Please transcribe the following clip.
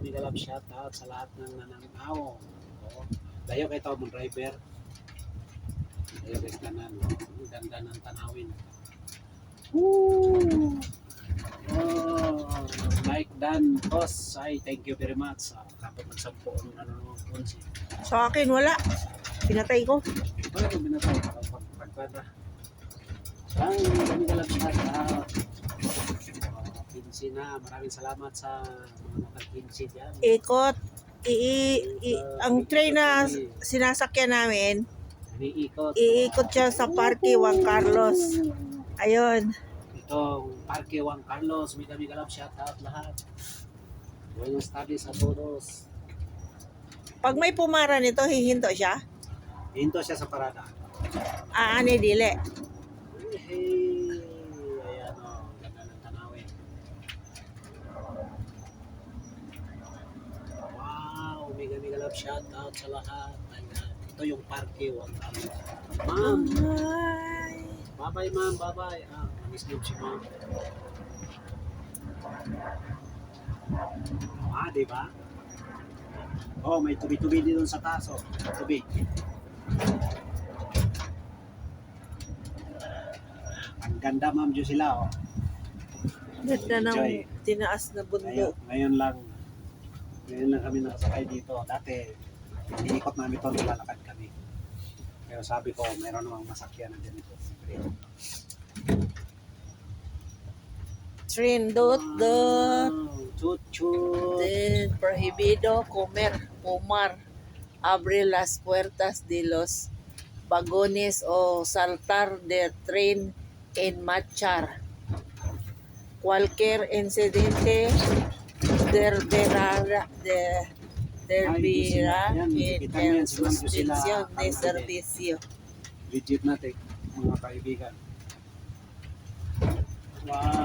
mega love shout out sa lahat ng nananaw. Oo. Dayo kay mong driver. Dayo kay tanan. Ang ganda ng tanawin. Woo! Oh, Mike Dan Boss, ay thank you very much. Uh, kapag nagsampo ang ano kunsi. Sa akin, wala. Pinatay ko. Wala ko binatay pag pagkada. Ang lang shout out. Uh, Kinsi na, maraming salamat sa mga nakag-kinsi dyan. Ikot. I, i, ang train na sinasakyan namin, Iniikot. iikot siya sa Parque Juan Carlos. Ayun. Itong Parque Juan Carlos, may kami kalap shout out lahat. Buenos tardes a todos. Pag may pumara nito, hihinto siya. Hinto siya sa parada. Aani dili. Hey, ayan o, ganda ng tanawin. Wow, mega mega love shout out sa lahat. Ayan. Ito yung Carlos. Ma'am, Ay. bye-bye ma'am, bye-bye. Ah, namiss niyo si ma'am. Ah, di ba? Oh, may tubi-tubi din doon sa taas, oh. Tubi. Ang ganda, ma'am, Diyos sila, oh. Ganda ng Enjoy. tinaas na Ngayon, bundok. ngayon lang, ngayon lang kami nakasakay dito. Dati, iniikot namin ito, nilalakad kami. Pero sabi ko, mayroon namang masakyan na ganito. Train dot dot. Chut, chut. Then, prohibido comer, fumar, abre las puertas de los vagones o saltar de tren en marchar. Cualquier incidente deberá de suspensión sila- de servicio. Legit natin, mga kaibigan. Wow!